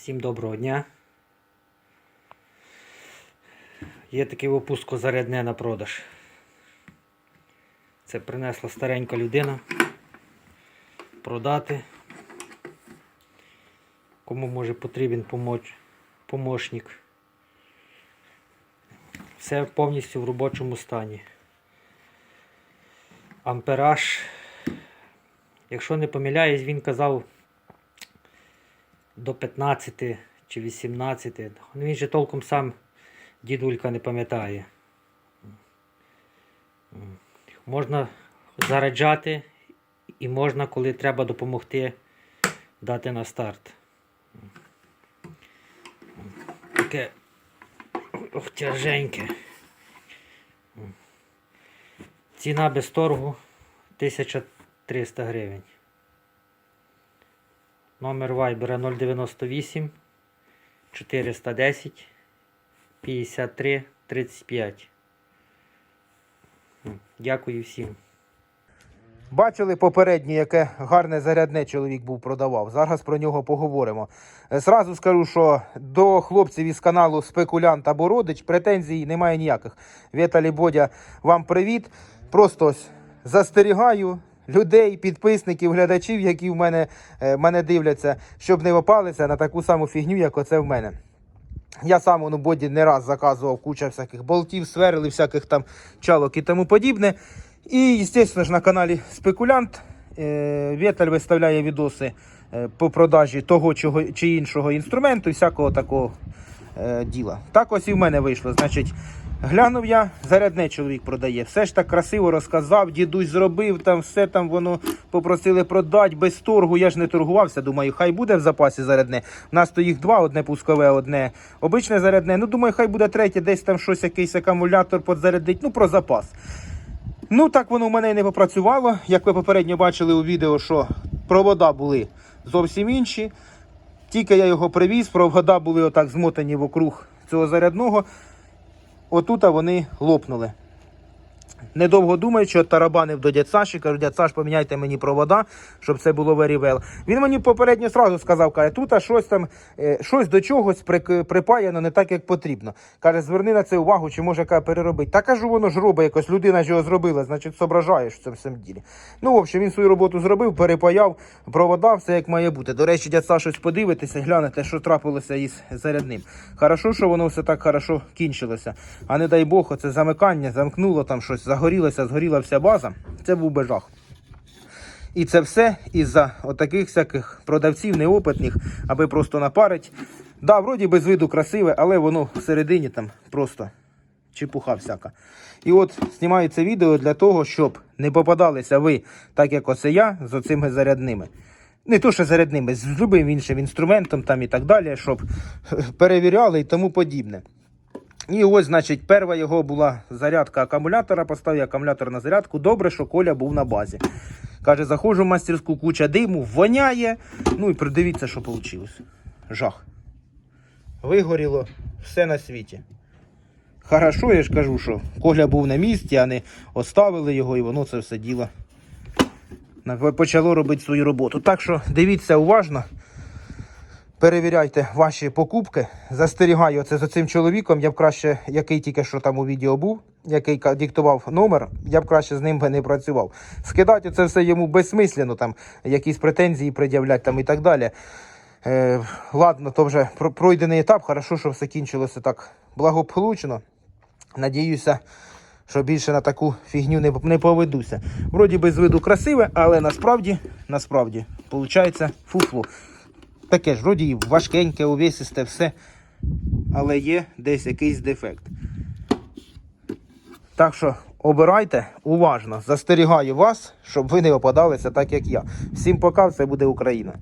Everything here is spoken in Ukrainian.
Всім доброго дня. Є такий опуско зарядне на продаж. Це принесла старенька людина. Продати. Кому може потрібен помоч... помощник. Все повністю в робочому стані. Ампераж. Якщо не помиляюсь, він казав до 15 чи 18. Ну, Він же толком сам дідулька не пам'ятає. Можна заряджати і можна, коли треба допомогти, дати на старт. Таке ох, тяженьке. Ціна без торгу 1300 гривень. Номер Вайбера 098 410 53 35. Дякую всім. Бачили попереднє, яке гарне зарядне чоловік був продавав. Зараз про нього поговоримо. Е, Зразу скажу, що до хлопців із каналу Спекулянт або Родич претензій немає ніяких. Віталій Бодя, вам привіт. Просто ось застерігаю людей, підписників, глядачів, які в мене, е, мене дивляться, щоб не попалися на таку саму фігню, як оце в мене. Я сам ну, боді не раз заказував куча всяких болтів, сверлів, всяких там чалок і тому подібне. І, звісно ж, на каналі Спекулянт е, Вєталь виставляє відоси е, по продажі того чого, чи іншого інструменту всякого такого діла. Так ось і в мене вийшло. Значить, глянув я, зарядне чоловік продає. Все ж так красиво розказав, дідусь зробив, там все там воно попросили продати без торгу. Я ж не торгувався. Думаю, хай буде в запасі зарядне. У нас то їх два: одне пускове, одне обичне зарядне. Ну, думаю, хай буде третє, десь там щось, якийсь акумулятор подзарядить. Ну, про запас. Ну, так воно в мене і не попрацювало. Як ви попередньо бачили у відео, що провода були зовсім інші. Тільки я його привіз, провода були отак змотані вокруг цього зарядного. Отут вони лопнули. Недовго думаючи, тарабанив до дядь Саші, кажу, дядь Саш, поміняйте мені провода, щоб це було well. Він мені попередньо сразу сказав, каже, тут щось там, е, щось до чогось припаяно не так, як потрібно. Каже, зверни на це увагу, чи може каже, переробити. Та кажу, воно ж робить якось, людина ж його зробила, значить, зображаєш в цьому ділі. Ну, в общем, він свою роботу зробив, перепаяв, провода, все як має бути. До речі, дядь Саш, ось подивитися, глянете, що трапилося із зарядним. Хорошо, що воно все так хорошо кінчилося. А не дай Бог, оце замикання, замкнуло там щось, загорілося, згоріла вся база. Це був би жах. І це все із-за отаких всяких продавців неопитних, аби просто напарить. Да, вроді без виду красиве, але воно всередині там просто чепуха всяка. І от знімаю це відео для того, щоб не попадалися ви, так як оце я, з оцими зарядними. Не то, що зарядними, з любим іншим інструментом там і так далі, щоб перевіряли і тому подібне. І ось, значить, перша його була зарядка акумулятора, поставив акумулятор на зарядку. Добре, що Коля був на базі. Каже, заходжу в мастерську, куча диму, воняє. Ну і придивіться, що вийшло. Жах. Вигоріло все на світі. Хорошо, я ж кажу, що Коля був на місці, а не оставили його, і воно це все діло почало робити свою роботу. Так що дивіться уважно. Перевіряйте ваші покупки. Застерігаю це за цим чоловіком. Я б краще, який тільки що там у відео був, який диктував номер, я б краще з ним би не працював. Скидати це все йому безсмислено, там якісь претензії пред'являть там і так далі. Е, ладно, то вже пройдений етап. Хорошо, що все кінчилося так благополучно. Надіюся, що більше на таку фігню не, не поведуся. Вроді би з виду красиве, але насправді, насправді, виходить фуфло. Таке ж, вроді важкеньке, увесисте, все. Але є десь якийсь дефект. Так що обирайте уважно, застерігаю вас, щоб ви не опадалися так, як я. Всім пока, це буде Україна.